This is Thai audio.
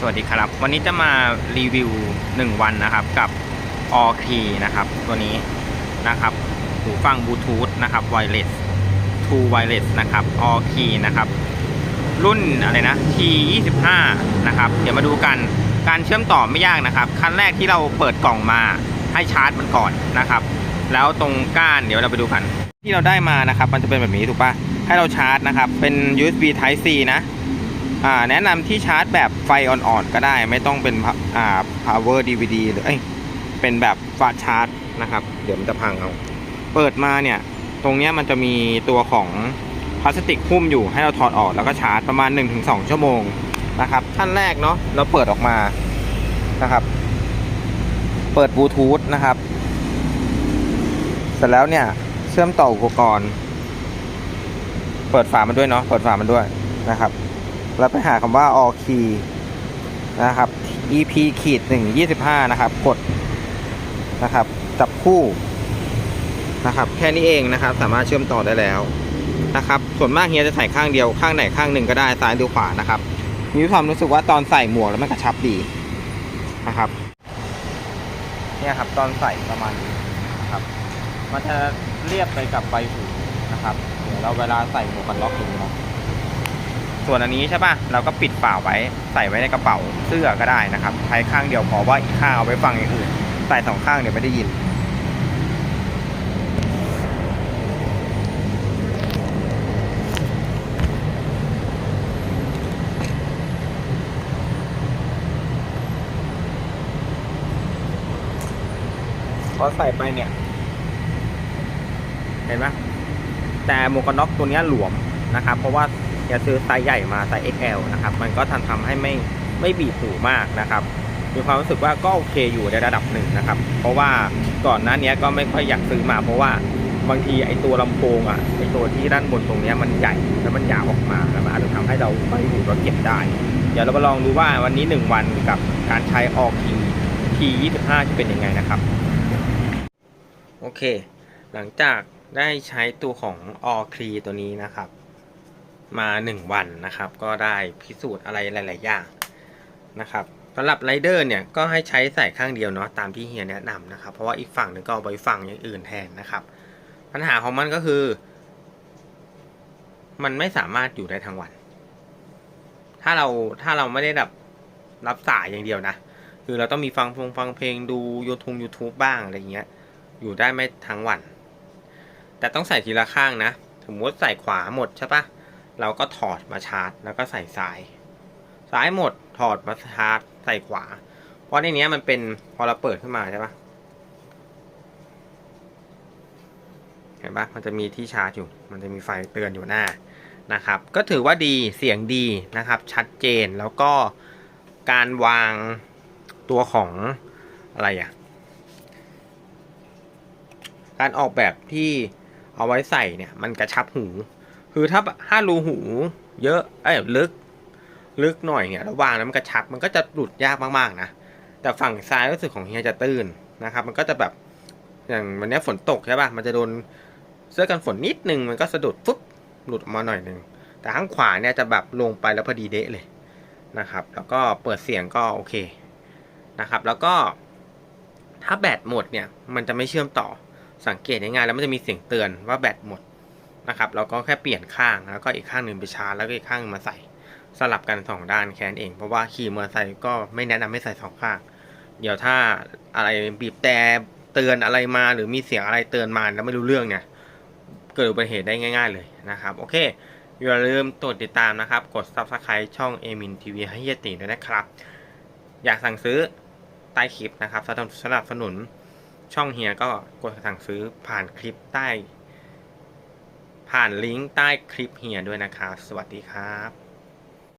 สวัสดีครับ วันนี้จะมารีวิว 1 วันนะครับกับ All Key นะครับตัวนี้นะครับหูฟังบลูทูธนะครับ Wireless True Wireless นะครับ All Key นะครับรุ่นอะไรนะ T25 นะครับเดี๋ยวมาดูกันการเชื่อมต่อไม่ยากนะครับขั้นแรกที่เราเปิดกล่องมาให้ชาร์จมันก่อนนะครับ แล้วตรงก้านเดี๋ยวเราไปดูกัน ที่เราได้มานะครับ มันจะเป็นแบบนี้ถูกปะให้เราชาร์จนะครับ เป็น USB Type C นะ แนะนำที่ชาร์จแบบไฟอ่อนๆก็ได้ ไม่ต้องเป็นพะอ่า power DVD หรือเอ้ยเป็นแบบฟาชาร์จนะครับ เดี๋ยวมันจะพังเอา เปิดมาเนี่ย ตรงเนี้ยมันจะมีตัวของพลาสติกหุ้มอยู่ให้เราถอดออกแล้วก็ชาร์จประมาณ 1-2 ชั่วโมงนะครับขั้นแรกเนาะเราเปิดออกมานะครับ เปิดบลูทูธนะครับ เสร็จแล้วเนี่ย เชื่อมต่ออุปกรณ์ เปิดฝามันด้วยเนาะเปิดฝามันด้วยนะครับ แล้วไปหาคำว่า all key นะครับ ep ขีดหนึ่งยี่สิบห้านะครับ กดนะครับ จับคู่นะครับ แค่นี้เองนะครับ สามารถเชื่อมต่อได้แล้วนะครับ ส่วนมากเฮียจะใส่ข้างเดียวข้างไหนข้างหนึ่งก็ได้ซ้ายหรือขวานะครับ มีความรู้สึกว่าตอนใส่หมวกแล้วมันกระชับดีนะครับเนี่ยครับตอนใส่ประมาณนี้นะครับ มันจะเรียบไปกับใบหูนะครับ เดี๋ยวเราเวลาใส่หมวกกันล็อกเองเนาะ ส่วนอันนี้ใช่ป่ะเราก็ปิดฝาไว้ใส่ไว้ในกระเป๋าเสื้อก็ได้นะครับใช้ข้างเดียวพอว่าอีกข้างเอาไว้ฟังอย่างอื่นใส่สองข้างเดี๋ยวไม่ได้ยิน พอใส่ไปเนี่ย เห็นไหมแต่หมวกกันน็อกตัวนี้หลวมนะครับ เพราะว่า จะซื้อไซส์ใหญ่มาไซส์ XL นะครับ มันก็ทันทำให้ไม่ไม่บีบหูมากนะครับ มีความรู้สึกว่าก็โอเคอยู่ในระดับหนึ่งนะครับ เพราะว่าก่อนหน้านี้ก็ไม่ค่อยอยากซื้อมา เพราะว่าบางทีไอตัวลำโพงอะไอตัวที่ด้านบนตรงนี้มันใหญ่แล้วมันยาวออกมาแล้วมันอาจจะทำให้เราไม่หูเราเก็บได้ เดี๋ยวเรามาลองดูว่าวันนี้ 1 วันกับการใช้ All Key T25 จะเป็นยังไงนะครับ โอเค หลังจากได้ใช้ตัวของ All Key ตัวนี้นะครับ มา 1 วันนะครับ ก็ได้พิสูจน์อะไรหลาย ๆ อย่างนะครับสำหรับไรเดอร์เนี่ยก็ให้ใช้ใส่ข้างเดียวเนาะตามที่เฮียแนะนำนะครับ เพราะว่าอีกฝั่งหนึงก็เอาไปฝั่งอย่างอื่นแทนนะครับ ปัญหาของมันก็คือ มันไม่สามารถอยู่ได้ทั้งวัน ถ้าเราถ้าเราไม่ได้แบบรับสายอย่างเดียวนะ คือเราต้องมีฟังพงฟังเพลงดูยูทูบยูทูบบ้างอะไรเงี้ย อยู่ได้ไม่ทั้งวัน แต่ต้องใส่ทีละข้างนะ สมมติใส่ขวาหมดใช่ปะ เราก็ถอดมาชาร์จ แล้วก็ใส่ซ้าย ซ้ายหมดถอดมาชาร์จใส่ขวา เพราะในนี้มันเป็นพอเราเปิดขึ้นมาใช่ปะเห็นปะมันจะมีที่ชาร์จอยู่ มันจะมีไฟเตือนอยู่หน้านะครับ ก็ถือว่าดีเสียงดีนะครับ ชัดเจนแล้วก็การวางตัวของอะไรอะการออกแบบที่เอาไว้ใส่เนี่ย มันกระชับหู คือถ้าถ้ารูหู เยอะเอ้ยลึก ลึกหน่อยเนี่ยแล้ววางแล้วมันกระชับมันก็จะหลุดยากมากๆนะแต่ฝั่งซ้ายรู้สึกของเฮียจะตื้นนะครับ มันก็จะแบบอย่างวันนี้ฝนตกใช่ป่ะมันจะโดนเสื้อกันฝนนิดนึงมันก็สะดุดปุ๊บหลุดออกมาหน่อยนึงแต่ข้างขวาเนี่ยจะแบบลงไปแล้วพอดีเดะเลยนะครับ แล้วก็เปิดเสียงก็โอเคนะครับ แล้วก็ถ้าแบตหมดเนี่ย มันจะไม่เชื่อมต่อสังเกตง่ายๆแล้วมันจะมีเสียงเตือนว่าแบตหมด นะครับเราก็แค่เปลี่ยนข้างแล้วก็อีกข้างหนึ่งไปชาร์จแล้วก็อีกข้างหนึ่งมาใส่สลับกันสองด้านแค่นั้นเอง เพราะว่าขี่มอเตอร์ไซค์ก็ไม่แนะนำให้ใส่สองข้าง เดี๋ยวถ้าอะไรบีบแต่เตือนอะไรมาหรือมีเสียงอะไรเตือนมาแล้วไม่รู้เรื่องเนี่ยเกิดอุบัติเหตุได้ง่าย ๆ เลยนะครับ โอเค อย่าลืมกดติดตามนะครับ กด subscribe ช่อง a m i n TV ให้เฮียติด้วยนะครับ อยากสั่งซื้อใต้คลิปนะครับสนับสนับสนุนช่องเฮียก็กดสั่งซื้อผ่านคลิปใต้ ผ่านลิงก์ใต้คลิปเฮียด้วยนะครับ สวัสดีครับ